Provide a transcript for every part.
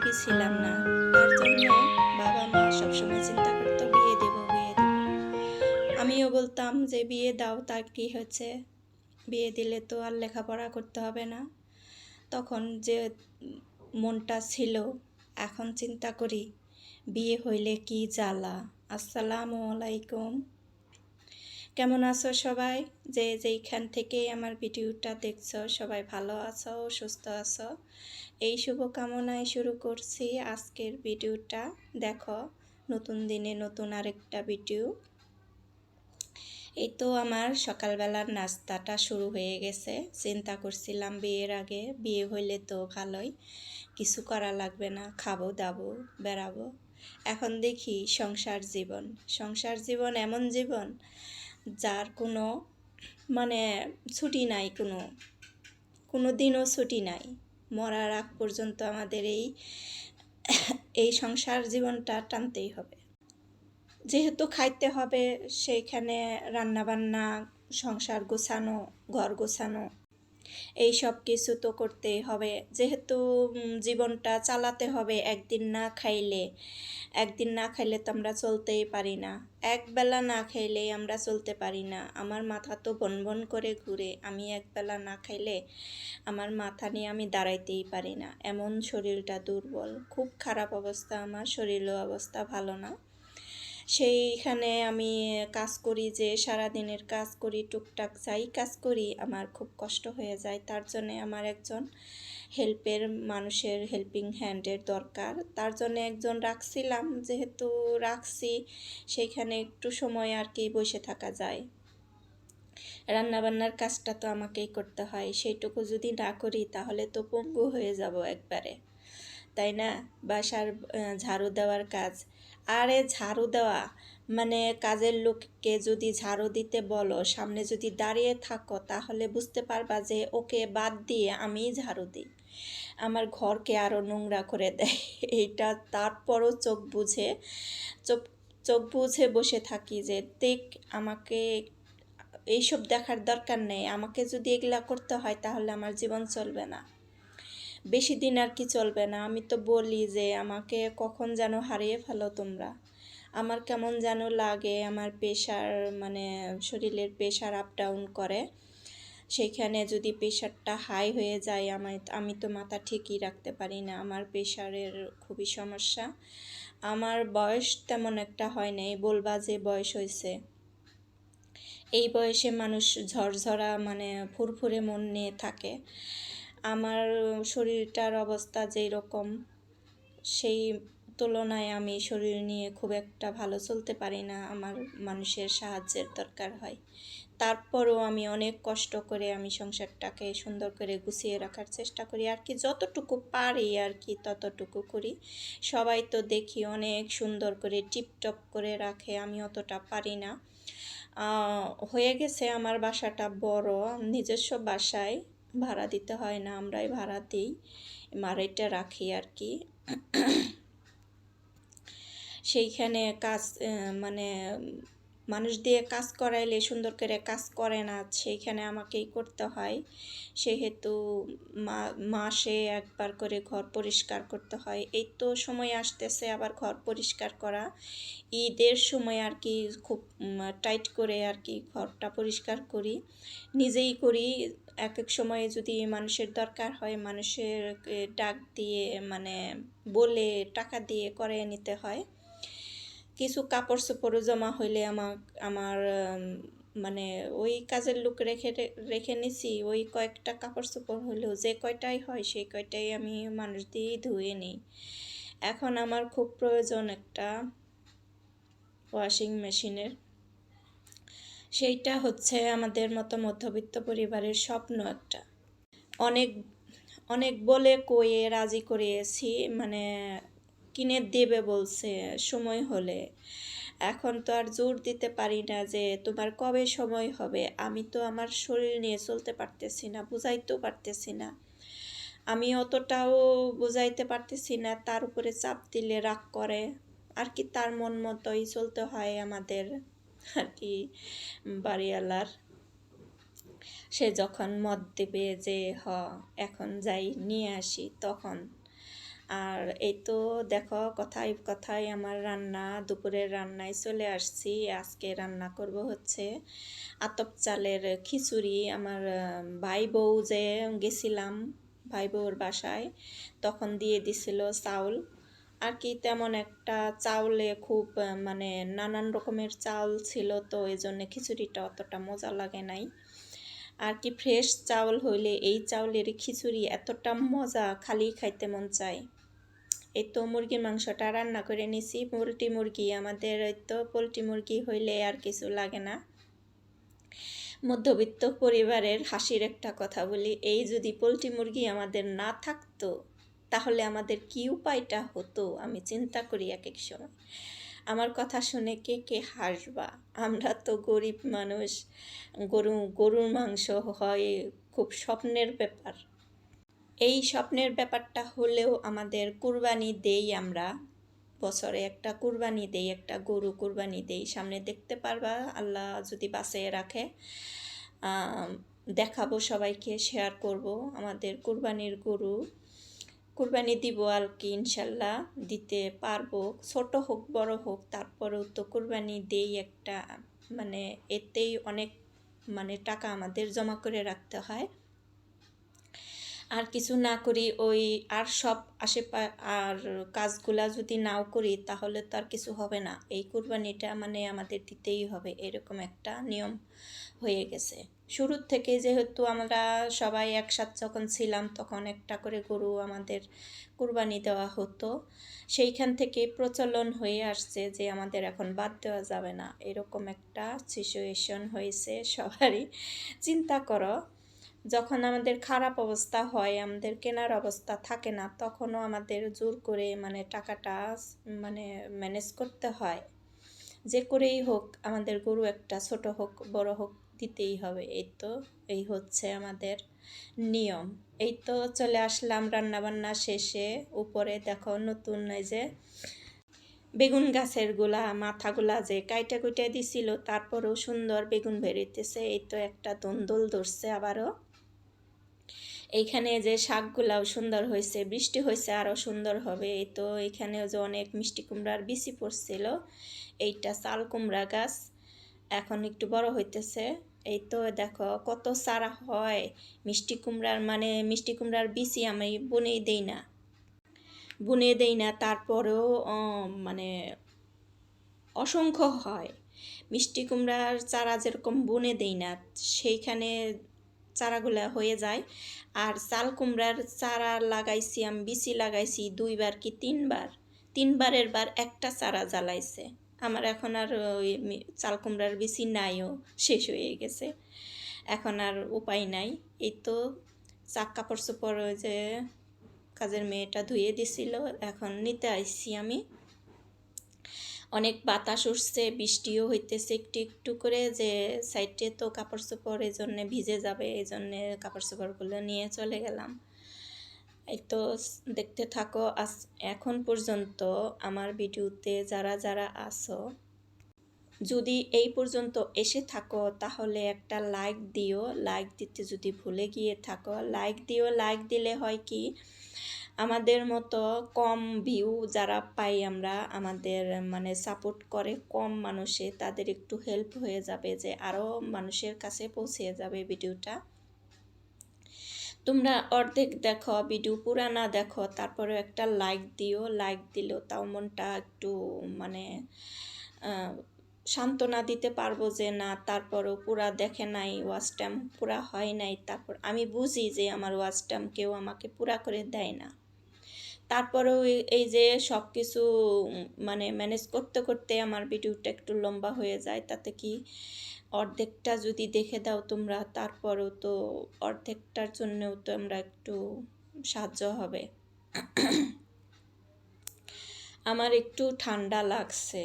সুখী ছিলাম না। তার জন্য বাবা মা সবসময় চিন্তা করতো, বিয়ে দেব বিয়ে দেব। আমিও বলতাম যে, বিয়ে দাও, তার কি হচ্ছে? বিয়ে দিলে তো আর লেখাপড়া করতে হবে না। তখন যে মনটা ছিল, এখন চিন্তা করি, বিয়ে হইলে কি জ্বালা? আসসালামু আলাইকুম। কেমন আছো সবাই? যে, যেইখান থেকে আমার ভিডিওটা দেখছ, সবাই ভালো আছো, সুস্থ আছো? এই শুভকামনায় শুরু করছি আজকের ভিডিওটা। দেখো, নতুন দিনে নতুন আরেকটা ভিডিও। এই তো আমার সকালবেলার নাস্তাটা শুরু হয়ে গেছে। চিন্তা করছিলাম বিয়ের আগে, বিয়ে হইলে তো ভালোই। কিছু করা লাগবে না, খাব, দাবো, বেড়াবো। এখন দেখি সংসার জীবন। সংসার জীবন এমন জীবন যার কোনো মানে ছুটি নাই কোনো। কোনো দিনও ছুটি নাই। মরার আগ পর্যন্ত আমাদের এই এই সংসার জীবনটা টানতেই হবে। যেহেতু খাইতে হবে, সেইখানে রান্নাবান্না, সংসার গোছানো, ঘর গোছানো এই সব কিছু তো করতেই হবে। যেহেতু জীবনটা চালাতে হবে একদিন না খাইলে, একদিন না খাইলে তো আমরা চলতেই পারি না। একবেলা না খাইলে আমরা চলতে পারি না। আমার মাথা তো বন বন করে ঘুরে, আমি একবেলা না খাইলে আমার মাথা নিয়ে আমি দাঁড়াইতেই পারি না। এমন শরীরটা দুর্বল। খুব খারাপ অবস্থা, আমার শরীরও অবস্থা ভালো না। সেইখানে আমি কাজ করি যে সারা দিনের কাজ করি, টুকটাক যাই কাজ করি, আমার খুব কষ্ট হয়ে যায়। তার জন্যে আমার একজন হেল্পের, মানুষের হেল্পিং হ্যান্ডের দরকার। তার জন্য একজন রাখছিলাম, যেহেতু রাখছি, সেইখানে একটু সময় আর কি বসে থাকা যায়। রান্নাবান্নার কাজটা তো আমাকেই করতে হয়, সেইটুকু যদি না করি তাহলে তো পঙ্গু হয়ে যাব একবারে। তাই না? বাসার ঝাড়ু দেওয়ার কাজ। আরে ঝাড়ু দেওয়া। মানে কাজের লোককে যদি ঝাড়ু দিতে বলো, সামনে যদি দাঁড়িয়ে থাকো, তাহলে বুঝতে পারবা যে ওকে বাদ দিয়ে আমি ঝাড়ু দিই। আমার ঘরকে আরও নোংরা করে দেয়। এইটা তারপরও চোখ বুঝে, চোখ চোখ বুঝে বসে থাকি যে, দেখ, আমাকে এইসব দেখার দরকার নেই। আমাকে যদি এগুলা করতে হয়, তাহলে আমার জীবন চলবে না। বেশি দিন আর কি চলবে না। আমি তো বলি যে, আমাকে কখন যেন হারিয়ে ফেলো তোমরা। আমার কেমন যেন লাগে, আমার প্রেশার মানে শরীরের প্রেশার আপ ডাউন করে। সেইখানে যদি প্রেশারটা হাই হয়ে যায় আমার আমি তো মাথা ঠিকই রাখতে পারি না। আমার প্রেশারের খুবই সমস্যা। আমার বয়স তেমন একটা হয় নাই, বলবা যে বয়স হয়েছে এই বয়সে মানুষ ঝরঝরা মানে ফুরফুরে মন নিয়ে থাকে। আমার শরীরটার অবস্থা যেই রকম সেই তুলনায় আমি শরীর নিয়ে খুব একটা ভালো চলতে পারি না, আমার মানুষের সাহায্যের দরকার হয়। তারপরও আমি অনেক কষ্ট করে আমি সংসারটাকে সুন্দর করে গুছিয়ে রাখার চেষ্টা করি। আর কি যতটুকু পারি আর কি ততটুকু করি। সবাই তো দেখি অনেক সুন্দর করে টিপটপ করে রাখে, আমি অতটা পারি না। হয়ে গেছে আমার বাসাটা বড়, নিজস্ব বাসায়। ভাড়া দিতে হয় না আমরাই ভাড়া দিই। মারাইটা রাখি আর কি। সেইখানে কাজ মানে মানুষ দিয়ে কাজ করাইলে সুন্দর করে কাজ করে না, সেইখানে আমাকেই করতে হয়। সেহেতু মাসে একবার করে ঘর পরিষ্কার করতে হয়। এই তো সময় আসতেছে আবার ঘর পরিষ্কার করা। ঈদের সময় আর কি খুব টাইট করে আর কি ঘরটা পরিষ্কার করি। নিজেই করি। এক এক সময়ে যদি মানুষের দরকার হয় মানুষের ডাক দিয়ে মানে বলে টাকা দিয়ে করে নিতে হয়। কিছু কাপড় চোপড়ও জমা হইলে আমার আমার মানে ওই কাজের লোক রেখে রেখে নিছি, ওই কয়েকটা কাপড় চোপড় হইলেও যে কয়টাই হয় সেই কয়টাই আমি মানুষ দিয়েই ধুয়ে নিই। এখন আমার খুব প্রয়োজন একটা ওয়াশিং মেশিনের সেইটা হচ্ছে আমাদের মতো মধ্যবিত্ত পরিবারের স্বপ্ন একটা। অনেক অনেক বলে কয়ে রাজি করিয়েছি মানে কিনে দেবে বলছে, সময় হলে। এখন তো আর জোর দিতে পারি না যে তোমার কবে সময় হবে। আমি তো আমার শরীর নিয়ে চলতে পারতেছি না, বুঝাইতেও পারতেছি না। আমি অতটাও বুঝাইতে পারতেছি না, তার উপরে চাপ দিলে রাগ করে। আর কি তার মন মতোই চলতে হয় আমাদের, আর কি বাড়িওয়ালার। সে যখন মত দেবে যে, হ, এখন যাই, নিয়ে আসি, তখন আর এই তো দেখো কথায় কথায় আমার রান্না, দুপুরের রান্নায় চলে আসছি। আজকে রান্না করব হচ্ছে আতপ চালের খিচুড়ি। আমার ভাই বউ যে গেছিলাম, ভাই বউর বাসায়, তখন দিয়ে দিছিল চাউল। আর কি তেমন একটা চাউলে খুব মানে নানান রকমের চাউল ছিল, তো এই জন্য খিচুড়িটা অতটা মজা লাগে নাই। আর কি ফ্রেশ চাউল হইলে এই চাউলের খিচুড়ি এতটা মজা, খালি খাইতে মন চায়। এই তো মুরগির মাংসটা রান্না করে নিছি। পোলট্রি মুরগি, আমাদের এই তো পোলট্রি মুরগি হইলে আর কিছু লাগে না। মধ্যবিত্ত পরিবারের হাসির একটা কথা বলি, এই যদি পোলট্রি মুরগি আমাদের না থাকতো, তাহলে আমাদের কি উপায়টা হতো? আমি চিন্তা করি এক এক সময়। আমার কথা শুনে কে কে হাসবা? আমরা তো গরিব মানুষ, গরু, গরুর মাংস হয় খুব স্বপ্নের ব্যাপার। এই স্বপ্নের ব্যাপারটা হলেও আমাদের কুরবানি দেই আমরা। বছরে একটা কুরবানি দেই, একটা গরু কুরবানি দেই। সামনে দেখতে পারবা, আল্লাহ যদি বাঁচিয়ে রাখে দেখাবো সবাইকে শেয়ার করব আমাদের কুরবানির গরু। কুরবানি দিব আর কি, ইনশাল্লাহ দিতে পারব। ছোট হোক, বড় হোক, তারপরেও তো কুরবানি দেই একটা মানে এতেই অনেক মানে টাকা আমাদের জমা করে রাখতে হয়। আর কিছু না করি, ওই আর সব আশেপা, আর কাজগুলা যদি নাও করি, তাহলে তো আর কিছু হবে না। এই কুরবানিটা মানে আমাদের দিতেই হবে, এরকম একটা নিয়ম হয়ে গেছে। শুরুর থেকে যেহেতু আমরা সবাই একসাথে যখন ছিলাম, তখন একটা করে গরু আমাদের কুরবানি দেওয়া হতো। সেইখান থেকে প্রচলন হয়ে আসছে যে, আমাদের এখন বাদ দেওয়া যাবে না। এরকম একটা সিচুয়েশন হয়েছে, সবারই। চিন্তা করো। যখন আমাদের খারাপ অবস্থা হয়, আমাদের কেনার অবস্থা থাকে না, তখনও আমাদের জোর করে মানে টাকাটা মানে ম্যানেজ করতে হয়। যে করেই হোক, আমাদের গরু একটা ছোট হোক, বড় হোক, দিতেই হবে। এই তো, এই হচ্ছে আমাদের নিয়ম। এই তো চলে আসলাম রান্নাবান্না শেষে। উপরে দেখো নতুন এই যে বেগুন গাছেরগুলা, মাথাগুলা যে কাইটা কুইটা দিছিল, তারপরেও সুন্দর বেগুন বেরিতেছে। এই তো একটা দন্দল ধরছে আবারও। এইখানে যে শাকগুলাও সুন্দর হয়েছে, বৃষ্টি হয়েছে আরও সুন্দর হবে। তো এখানেও যে অনেক মিষ্টি কুমড়ার বিচি পড়ছিল, এইটা চাল কুমড়া গাছ এখন একটু বড় হইতেছে। এই তো দেখো কত চারা হয়, মিষ্টি কুমড়ার মানে মিষ্টি কুমড়ার বিচি আমি বুনেই দেই না। বুনে দেই না, তারপরেও মানে অসংখ্য হয়। মিষ্টি কুমড়ার চারা যেরকম বুনে দেই না, সেইখানে চারাগুলা হয়ে যায়। আর চাল কুমড়ার চারা লাগাইছি আমি, বিচি লাগাইছি দুইবার কি তিনবার? তিনবারের বার একটা চারা জ্বালাইছে। আমার এখন আর ওই চাল কুমড়ার বিচি নাইও, শেষ হয়ে গেছে। এখন আর উপায় নাই। এই তো চাক কাপড় চোপড় যে কাজের মেয়েটা ধুয়ে দিছিল, এখন নিতে আইছি আমি। অনেক বাতাস উঠছে, বৃষ্টিও হইতেছে একটু একটু করে যে সাইডে তো কাপড় চোপড় এই জন্যে ভিজে যাবে এই জন্যে কাপড় চোপড়গুলো নিয়ে চলে গেলাম। এই তো দেখতে থাকো, আজ এখন পর্যন্ত আমার ভিডিওতে যারা যারা আসো যদি এই পর্যন্ত এসে থাকো তাহলে একটা লাইক দিও, লাইক দিতে যদি ভুলে গিয়ে থাকো, লাইক দিও, লাইক দিলে হয় কি আমাদের মতো কম ভিউ যারা পাই আমরা, আমাদের মানে সাপোর্ট করে কম মানুষে, তাদের একটু হেল্প হয়ে যাবে যে আরও মানুষের কাছে পৌঁছে যাবে ভিডিওটা তোমরা অর্ধেক দেখো ভিডিও পুরা না দেখো তারপরে একটা লাইক দিও লাইক দিলেও তাও মনটা একটু মানে সান্ত্বনা দিতে পারব যে না, তারপরও পুরা দেখে নাই ওয়াচ টাইম পুরা হয় নাই, তারপর আমি বুঝি যে আমার ওয়াচ টাইম কেউ আমাকে পুরা করে দেয় না। তারপরেও এই- যে সব কিছু মানে ম্যানেজ করতে করতে আমার ভিডিওটা একটু লম্বা হয়ে যায়, তাতে কি অর্ধেকটা যদি দেখে দাও তোমরা, তারপরেও তো অর্ধেকটার জন্যও তো আমরা একটু সাহায্য হবে। আমার একটু ঠান্ডা লাগছে,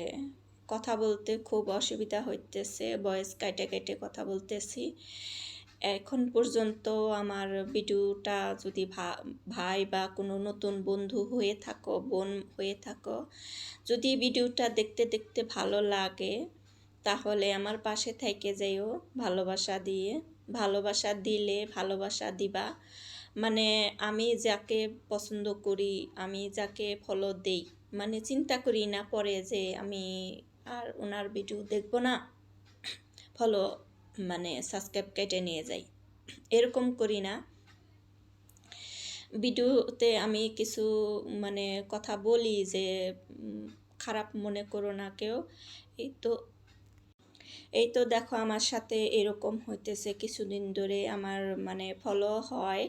কথা বলতে খুব অসুবিধা হইতেছে, বয়স কাটে কেটে কথা বলতেছি। এখন পর্যন্ত আমার ভিডিওটা যদি ভাই বা কোনো নতুন বন্ধু হয়ে থাকো, বোন হয়ে থাকো, যদি ভিডিওটা দেখতে দেখতে ভালো লাগে, তাহলে আমার পাশে থেকে যেও, ভালোবাসা দিয়ে। ভালোবাসা দিলে ভালোবাসা দিবা। মানে আমি যাকে পছন্দ করি, আমি যাকে ফলো দেই মানে চিন্তা করি না পরে যে আমি আর ওনার ভিডিও দেখব না। ফলো মানে সাবস্ক্রাইব কেটে নিয়ে যাই। এরকম করি না। ভিডিওতে আমি কিছু মানে কথা বলি যে খারাপ মনে করো না কেউ। এই তো এই তো দেখো আমার সাথে এরকম হইতেছে। কিছুদিন ধরে আমার মানে ফলো হয়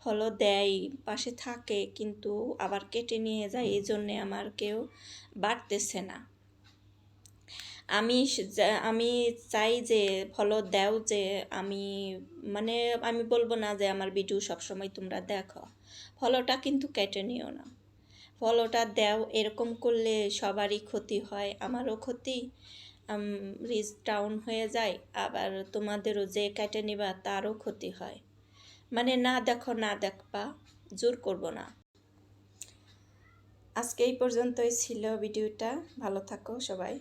ফলো দেয়, পাশে থাকে, কিন্তু আবার কেটে নিয়ে যায়। এই জন্যে আমার কেউ বাড়তেছে না। আমি আমি চাই যে, ফলো দাও যে, আমি মানে আমি বলব না যে, আমার ভিডিও সবসময় তোমরা দেখো। ফলোটা কিন্তু কেটে নিও না। ফলোটা দাও, এরকম করলে সবারই ক্ষতি হয়, আমারও ক্ষতি। রিচ ডাউন হয়ে যায়, আবার তোমাদেরও যে কেটে নিবা, তারও ক্ষতি হয়। মানে না দেখো, না দেখবা, জোর করব না। আজকে এই পর্যন্তই ছিল ভিডিওটা। ভালো থাকো সবাই।